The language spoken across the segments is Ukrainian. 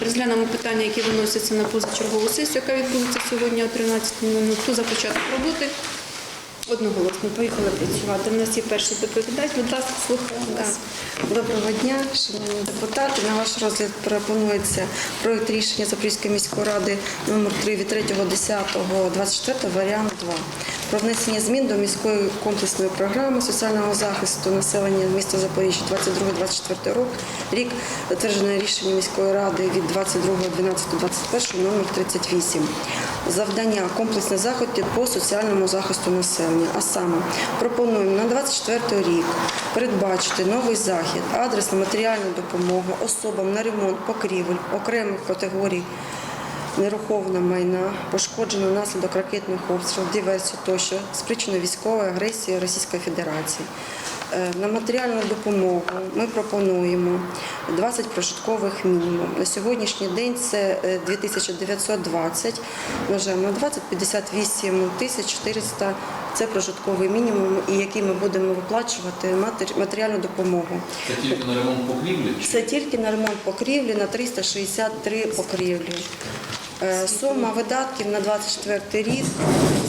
Розглянемо питання, які виносяться на позачергову сесію, яка відбудеться сьогодні о 13.00. Хто за початок роботи? Одноголосно. Поїхали працювати. У нас є перший доповідач. Будь ласка, слухаємо вас. Доброго дня, шановні депутати. На ваш розгляд пропонується проект рішення Запорізької міської ради номер 3 від 3.10.24, варіант 2. Про внесення змін до міської комплексної програми соціального захисту населення міста Запоріжжя 22-24 рок. Рік затверджене рішення міської ради від 22.12.21 номер 38. Завдання комплексних заходів по соціальному захисту населення. А саме пропонуємо на 24 рік передбачити новий захід, адресну матеріальну допомогу особам на ремонт покрівель окремих категорій нерухового майна, пошкоджено внаслідок ракетних обстрілів, диверсій тощо, спричинено військової агресії Російської Федерації. Е, На матеріальну допомогу ми пропонуємо 20 прожиткових мінімум. На сьогоднішній день це е, 2920, множаємо на 20, 58 тисяч 400 – це прожитковий мінімум, і який ми будемо виплачувати матері- матеріальну допомогу. Це тільки на ремонт покрівлі? Це тільки на ремонт покрівлі на 363 покрівлі. Е, Сума видатків на 24 рік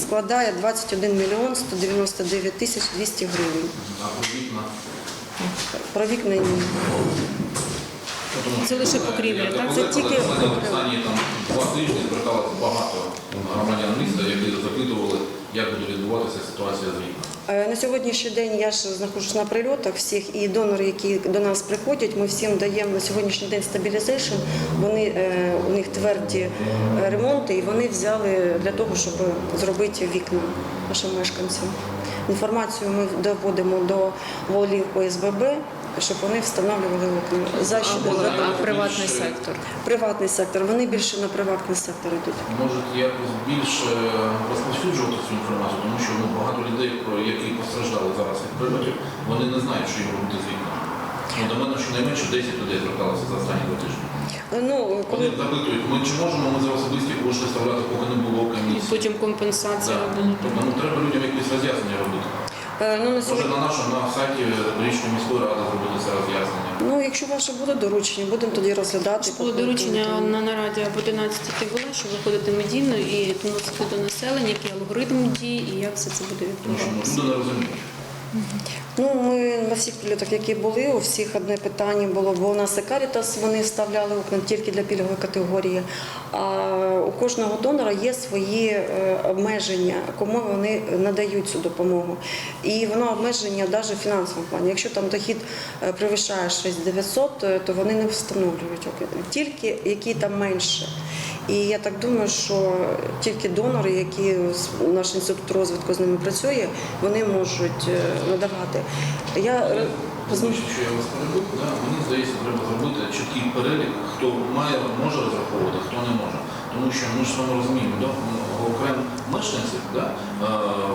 складає 21 мільйон 199 тисяч 200 гривень. А про вікна? Про вікна ні. Це лише покрівля, так? Це тільки останні там два тижні зверталося багато громадян міста, які запитували, як буде відбуватися ситуація з вікнами. Е, На сьогоднішній день я ж знаходжусь на прильотах всіх, і донори, які до нас приходять, ми всім даємо на сьогоднішній день стабілізейшн. Вони е, у них тверді е, ремонти, і вони взяли для того, щоб зробити вікна нашим мешканцям. Інформацію ми доводимо до голів ОСББ, щоб вони встановлювали вікна. За що можна за- А приватний більше- сектор. приватний сектор. Вони більше на приватний сектор йдуть. Може якось більше розповсюджувати цю інформацію, тому що ну, людей, які постраждали зараз від прильотів, вони не знають, що їм робити з вікнами. Ну, до мене щонайменше 10 людей зверталося за останні два тижні. Ну, Вони запитують, ми чи можемо ми за особисті кошти вставляти, поки не було комісії. Потім компенсація Да. буде. Тобто ну, треба людям якісь роз'яснення робити. е, ну, на Може на нашому на сайті Річної міської ради зробити це роз'яснення. ну, якщо ваше буде доручення, будемо тоді розглядати. Було доручення на нараді об 11 ти була, що виходити медійно і доносити до населення, який алгоритм дій і як все це буде ну, відбуватися. Ну, ми на всіх прильотах, які були, у всіх одне питання було, бо у нас і Карітас вони вставляли окна тільки для пільгової категорії. А у кожного донора є свої е, обмеження, кому вони надають цю допомогу. І воно обмеження навіть в фінансовому плані. Якщо там дохід е, перевищає 6900, е, то вони не встановлюють окна. Тільки які там менше. І я так думаю, що тільки донори, які наш інститут розвитку з ними працює, вони можуть е, надавати. Я е, що я вас перебув, мені здається, треба зробити чіткий перелік, хто має, може розраховувати, хто не може. Тому що ми ж саме розуміємо, да, окремо мешканців да, е,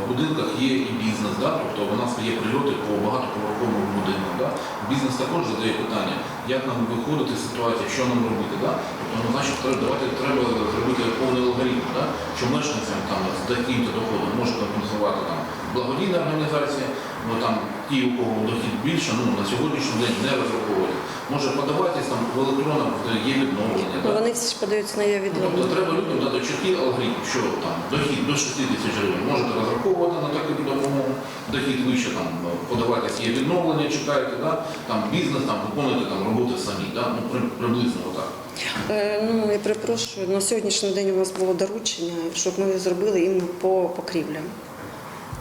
в будинках є і бізнес, да, тобто у нас є прильоти по багатоповерховому будинку. Да. Бізнес також задає питання, як нам виходити з ситуації, що нам робити. Да. Тобто, ну, значить, давайте треба зробити повний алгоритм, да, що мешканцям там, з таким-то доходом може компенсувати там, благодійна організація, бо там ті, у кого дохід більше, ну, на сьогоднішній день не розраховують. Може подаватись там в електронах, де є відновлення. ну, вони всі ж подаються на є Тобто відновлення. треба людям дати чіткий алгоритм, що там дохід до 6 тисяч гривень можете розраховувати на таку допомогу, дохід вище там подаватись є відновлення, чекаєте, да? там бізнес, там виконуєте там роботи самі, да? ну, при- приблизно отак. Е, Ну, я перепрошую, на сьогоднішній день у нас було доручення, щоб ми зробили іменно по покрівлям.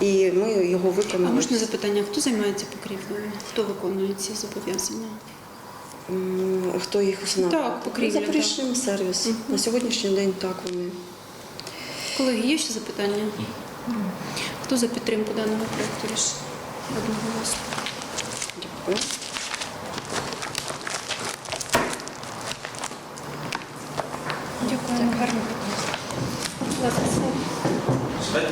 І ми його А можна запитання, хто займається покрівлею? Хто виконує ці зобов'язання? Хто їх установив? Так, покрівля, Запоріжжя сервіс. На сьогоднішній день так вони. Колеги, є ще запитання? Хто за підтримку даного проєкту рішення? Одного. Дякую. Гарно. Будь ласка, слово. Так.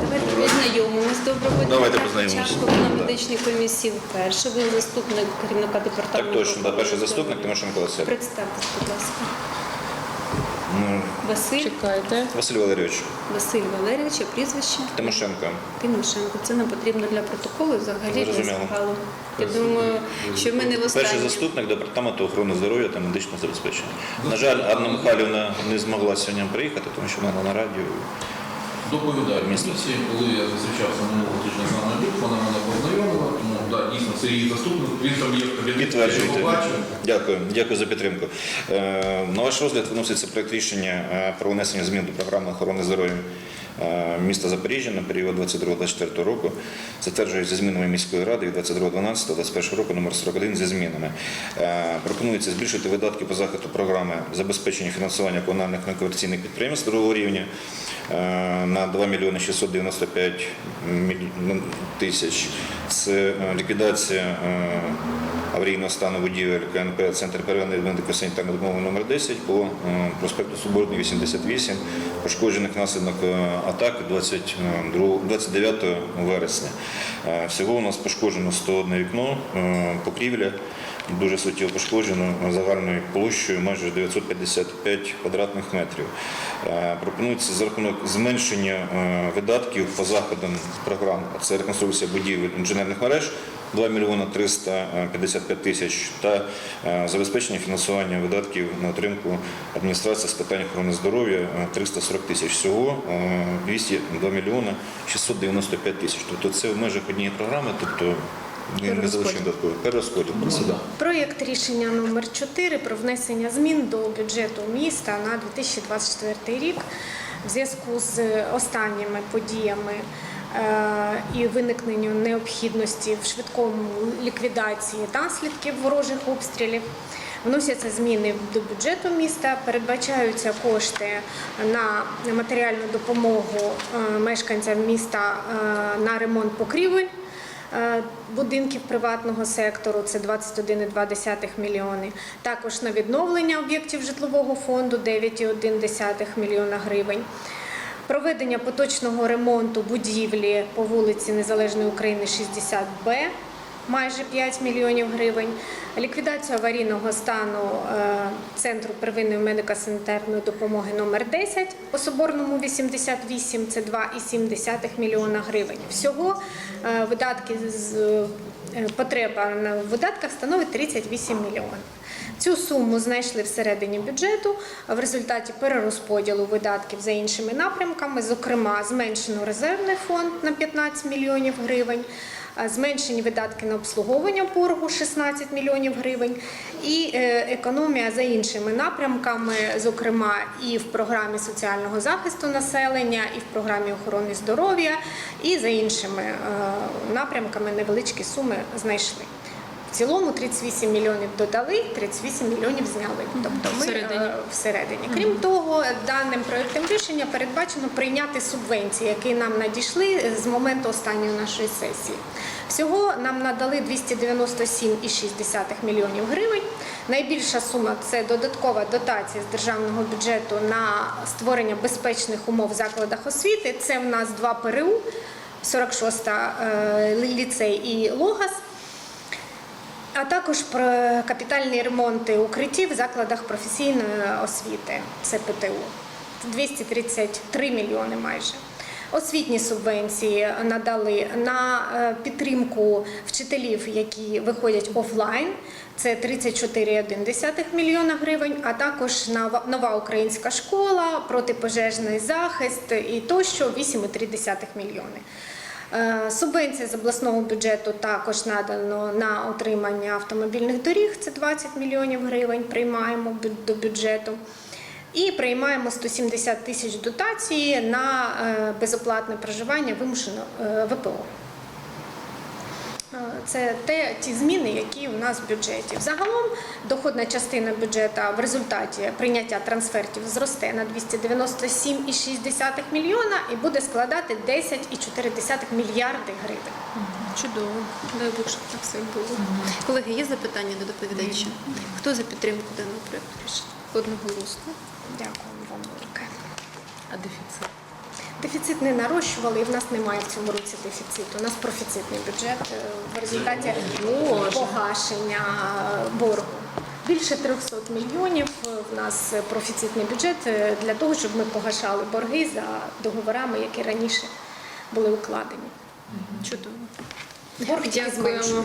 Давайте познайомимось. Доброго Давайте Я. Чашко на медичній комісії вперше. Ви заступник керівника департаменту. Так точно, да, перший заступник. Тимошенко Василь. Представтесь, будь ласка. Ну, Василь, Чекайте. Василь Валерійович Василь Валерійович, а прізвище Тимошенко. Тимошенко. Це нам потрібно для протоколу взагалі для Зрозуміло. загалу. Я думаю, що ми не в Перший останній. заступник департаменту охорони здоров'я та медичного забезпечення. На жаль, Анна Михайлівна не змогла сьогодні приїхати, тому що вона на радіо. Доповідаю комісії, коли я зустрічався минулого тижня з нами обід, вона мене познайомила, тому да, дійсно це її заступник, він там є в кабінеті, я Підтверджуєте. його бачу. Дякую, дякую за підтримку. Е, На ваш розгляд виноситься проект рішення е, про внесення змін до програми охорони здоров'я е, міста Запоріжжя на період 22-24 року. Затверджується змінами міської ради від 22.12.21 року номер 41 зі змінами. Пропонується збільшити видатки по захисту програми забезпечення фінансування комунальних некомерційних підприємств другого рівня на 2 мільйони 695 тисяч. Це е, ліквідація е, аварійного стану будівель КНП Центр первинної медико-санітарної допомоги номер 10 по е, проспекту Соборний 88, пошкоджених внаслідок е, атак 22 29 вересня. Всього у нас пошкоджено 101 вікно, покрівля дуже суттєво пошкоджено загальною площею майже 955 квадратних метрів. Е, Пропонується за рахунок зменшення е, видатків по заходам програм. Це реконструкція будівель інженерних мереж 2 мільйона 355 тисяч та е, забезпечення фінансування видатків на отримку адміністрації з питань охорони здоров'я е, 340 тисяч. Всього е, 202 мільйона 695 тисяч. Тобто це в межах однієї програми, тобто не залишимо додаткових перерозподіл. Проєкт рішення номер 4 про внесення змін до бюджету міста на 2024 рік в зв'язку з останніми подіями е, і виникненню необхідності в швидкому ліквідації наслідків ворожих обстрілів. Вносяться зміни до бюджету міста, передбачаються кошти на матеріальну допомогу е, мешканцям міста е, на ремонт покрівель будинків приватного сектору це 21,2 мільйони. Також на відновлення об'єктів житлового фонду 9,1 мільйона гривень. Проведення поточного ремонту будівлі по вулиці Незалежної України 60Б майже 5 мільйонів гривень. Ліквідацію аварійного стану е, Центру первинної медико-санітарної допомоги номер 10 по Соборному 88 це 2,7 мільйона гривень. Всього е, видатки з е, потреба на видатках становить 38 мільйонів. Цю суму знайшли всередині бюджету в результаті перерозподілу видатків за іншими напрямками. Зокрема, зменшено резервний фонд на 15 мільйонів гривень, зменшені видатки на обслуговування боргу 16 мільйонів гривень, і е, економія за іншими напрямками, зокрема і в програмі соціального захисту населення, і в програмі охорони здоров'я, і за іншими е, напрямками невеличкі суми знайшли. В цілому 38 мільйонів додали, 38 мільйонів зняли. Тобто ми Всередині. е, всередині. Крім того, даним проектом рішення передбачено прийняти субвенції, які нам надійшли з моменту останньої нашої сесії. Всього нам надали 297,6 мільйонів гривень. Найбільша сума це додаткова дотація з державного бюджету на створення безпечних умов в закладах освіти. Це в нас два ПРУ, 46-та е, ліцей і Логас а також про капітальні ремонти укриттів в закладах професійної освіти, це ПТУ. 233 мільйони майже. Освітні субвенції надали на е, підтримку вчителів, які виходять офлайн. Це 34,1 мільйона гривень, а також нова- нова українська школа, протипожежний захист і тощо 8,3 мільйони. Е, Субвенція з обласного бюджету також надано на отримання автомобільних доріг. Це 20 мільйонів гривень. Приймаємо до бюджету. І приймаємо 170 тисяч дотації на е, безоплатне проживання вимушено е, ВПО. Це те, ті зміни, які у нас в бюджеті. Загалом доходна частина бюджету в результаті прийняття трансфертів зросте на 297,6 мільйона і буде складати 10,4 мільярди гривень. Чудово. Дай Бог, щоб так все було. Колеги, є запитання до доповідача? Хто за підтримку даного проекту рішення? Одноголосно. Дякую вам велике. А дефіцит? Дефіцит не нарощували, і в нас немає в цьому році дефіциту. У нас профіцитний бюджет е, в результаті погашення боргу. Більше 300 мільйонів в нас профіцитний бюджет е, для того, щоб ми погашали борги за договорами, які раніше були укладені. Чудово. Борг Дякуємо.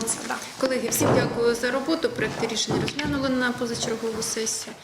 Колеги, всім дякую за роботу. Проекти рішення розглянули на позачергову сесію.